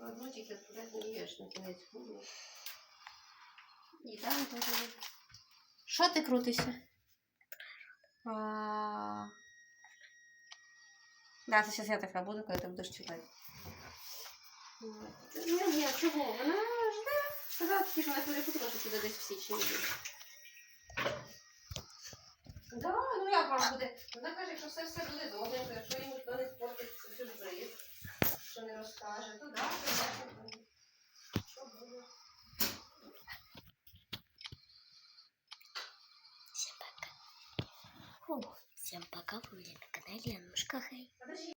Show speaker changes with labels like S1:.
S1: Одну тільки туди не їш на кінець худу. І там теж. Що ти крутишся? А. Да, це зараз я така буду, коли ти будеш читати. Ні, ні, чого? Вона жде. Сказала, тільки вона перепутала, що туди десь в січні буде. Да, ну як вам буде? Вона каже, що все все буде добре, розкаже, то да, то буде. Що буде?
S2: Фу, всем пока, вы были на канале Анушка.
S1: Подожди.